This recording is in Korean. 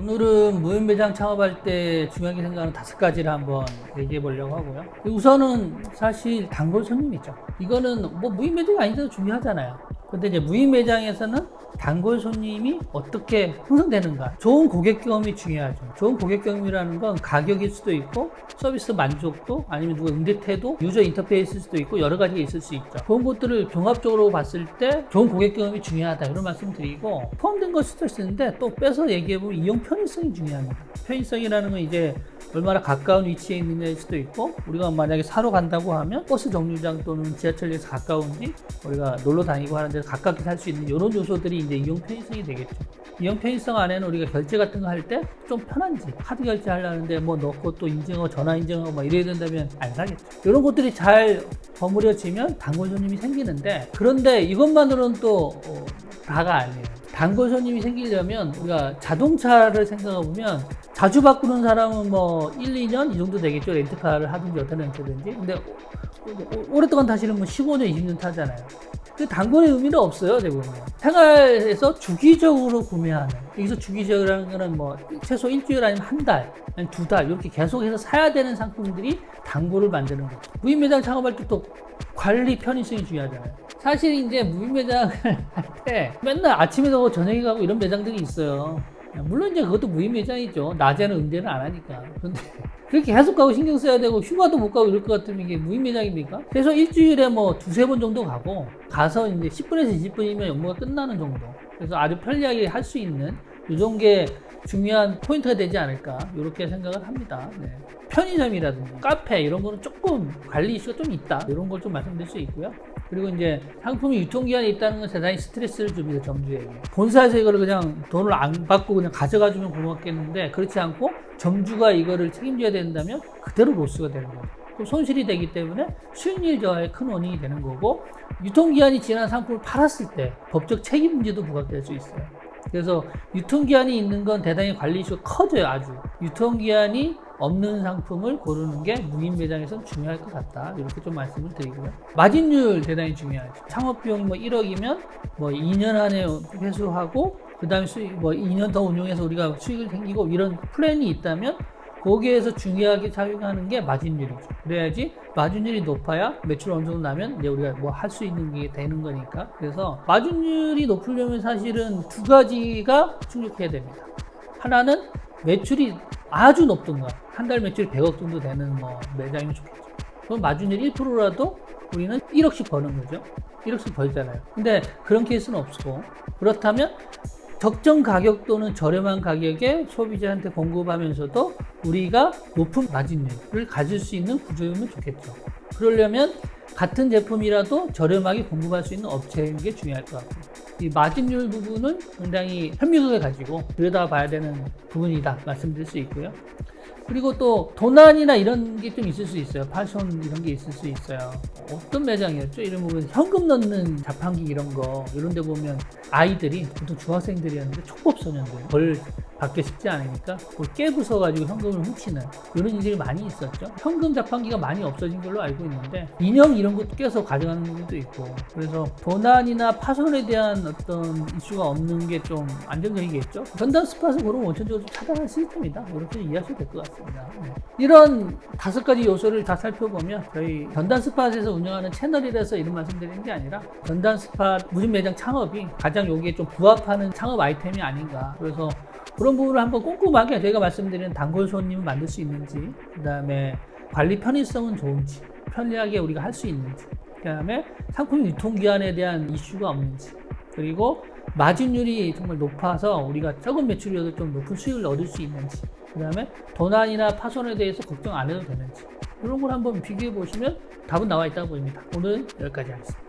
오늘은 무인 매장 창업할 때 중요하게 생각하는 다섯 가지를 한번 얘기해 보려고 하고요. 우선은 사실 단골 손님이죠. 이거는 뭐 무인 매장이 아닌데도 중요하잖아요. 근데 이제 무인 매장에서는 단골 손님이 어떻게 형성되는가. 좋은 고객 경험이 중요하죠. 좋은 고객 경험이라는 건 가격일 수도 있고 서비스 만족도 아니면 누가 응대 태도, 유저 인터페이스일 수도 있고 여러 가지가 있을 수 있죠. 그런 것들을 종합적으로 봤을 때 좋은 고객 경험이 중요하다 이런 말씀 드리고 포함된 걸 수도 있는데 또 빼서 얘기해보면 이용 편의성이 중요합니다. 편의성이라는 건 이제 얼마나 가까운 위치에 있느냐일 수도 있고 우리가 만약에 사러 간다고 하면 버스 정류장 또는 지하철역에서 가까운지 우리가 놀러 다니고 하는 데서 가깝게 살 수 있는 이런 요소들이 이제 이용 편의성이 되겠죠. 이용 편의성 안에는 우리가 결제 같은 거 할 때 좀 편한지 카드 결제 하려는데 뭐 넣고 또 인증하고 전화 인증하고 막 이래야 된다면 안 사겠죠. 이런 것들이 잘 버무려지면 단골 손님이 생기는데 그런데 이것만으로는 또 어, 다가 아니에요. 단골 손님이 생기려면 우리가 자동차를 생각해 보면 자주 바꾸는 사람은 뭐 1, 2년 이 정도 되겠죠. 렌트카를 하든지 어떤 렌트든지. 근데 오- 오랫동안 타시는 분 15년, 20년 타잖아요. 그 단골의 의미는 없어요, 대부분. 생활에서 주기적으로 구매하는. 여기서 주기적이라는 거는 뭐 최소 일주일 아니면 한 달, 아니면 두 달, 이렇게 계속해서 사야 되는 상품들이 단골을 만드는 거죠. 무인 매장 창업할 때 또 관리 편의성이 중요하잖아요. 사실 이제 무인 매장을 할 때 맨날 아침에 가고 저녁에 가고 이런 매장들이 있어요. 물론 이제 그것도 무인 매장이죠. 낮에는 응대는 안 하니까. 그런데 그렇게 계속 가고 신경 써야 되고 휴가도 못 가고 이럴 것 같으면 이게 무인 매장입니까? 그래서 일주일에 뭐 두세 번 정도 가고 가서 이제 10분에서 20분이면 업무가 끝나는 정도. 그래서 아주 편리하게 할 수 있는 요런 게 중요한 포인트가 되지 않을까 이렇게 생각을 합니다. 네. 편의점이라든지 카페 이런 거는 조금 관리 이슈가 좀 있다 이런 걸 좀 말씀드릴 수 있고요. 그리고 이제 상품이 유통기한이 있다는 건 대단히 스트레스를 줍니다 점주에게. 본사에서 이거를 그냥 돈을 안 받고 그냥 가져가 주면 고맙겠는데 그렇지 않고 점주가 이거를 책임져야 된다면 그대로 로스가 되는 거예요. 그럼 손실이 되기 때문에 수익률 저하에 큰 원인이 되는 거고 유통기한이 지난 상품을 팔았을 때 법적 책임 문제도 부각될 수 있어요. 그래서 유통기한이 있는 건 대단히 관리 이슈가 커져요, 아주. 유통기한이 없는 상품을 고르는 게 무인 매장에서는 중요할 것 같다. 이렇게 좀 말씀을 드리고요. 마진율 대단히 중요하죠. 창업 비용이 뭐 1억이면 뭐 2년 안에 회수하고 그 다음에 수익, 뭐 2년 더 운용해서 우리가 수익을 생기고 이런 플랜이 있다면 거기에서 중요하게 작용하는 게 마진율이죠. 그래야지 마진율이 높아야 매출 어느 정도 나면 이제 우리가 뭐 할 수 있는 게 되는 거니까. 그래서 마진율이 높으려면 사실은 두 가지가 충족해야 됩니다. 하나는 매출이 아주 높든가 한달 매출이 100억 정도 되는 뭐 매장이면 좋겠죠. 그럼 마진율 1%라도 우리는 1억씩 버는 거죠. 1억씩 벌잖아요. 근데 그런 케이스는 없고 그렇다면 적정 가격 또는 저렴한 가격에 소비자한테 공급하면서도 우리가 높은 마진율을 가질 수 있는 구조이면 좋겠죠. 그러려면 같은 제품이라도 저렴하게 공급할 수 있는 업체인 게 중요할 것 같고 이 마진율 부분은 상당히 현미경을 가지고 들여다봐야 되는 부분이다 말씀드릴 수 있고요. 그리고 또 도난이나 이런 게 좀 있을 수 있어요. 파손 이런 게 있을 수 있어요. 어떤 매장이었죠? 이런 부분 현금 넣는 자판기 이런 거 이런 데 보면 아이들이 보통 중학생들이었는데 촉법 소년들 벌 받기 쉽지 않으니까 그걸 깨부숴 가지고 현금을 훔치는 이런 일들이 많이 있었죠. 현금 자판기가 많이 없어진 걸로 알고 있는데 인형 이런 것도 깨서 가져가는 분도 있고 그래서 도난이나 파손에 대한 어떤 이슈가 없는 게 좀 안정적이겠죠. 전단 스팟은 그런 원천적으로 좀 차단할 시스템이다. 이렇게 이해하셔도 될 것 같습니다. 네. 이런 다섯 가지 요소를 다 살펴보면 저희 전단 스팟에서 운영하는 채널이라서 이런 말씀드리는 게 아니라 전단 스팟 무진 매장 창업이 가장 여기에 좀 부합하는 창업 아이템이 아닌가. 그래서 그런 부분을 한번 꼼꼼하게 저희가 말씀드리는 단골 손님을 만들 수 있는지, 그 다음에 관리 편의성은 좋은지, 편리하게 우리가 할 수 있는지, 그 다음에 상품 유통기한에 대한 이슈가 없는지, 그리고 마진율이 정말 높아서 우리가 적은 매출이어도 좀 높은 수익을 얻을 수 있는지, 그 다음에 도난이나 파손에 대해서 걱정 안 해도 되는지, 이런 걸 한번 비교해 보시면 답은 나와 있다고 보입니다. 오늘은 여기까지 하겠습니다.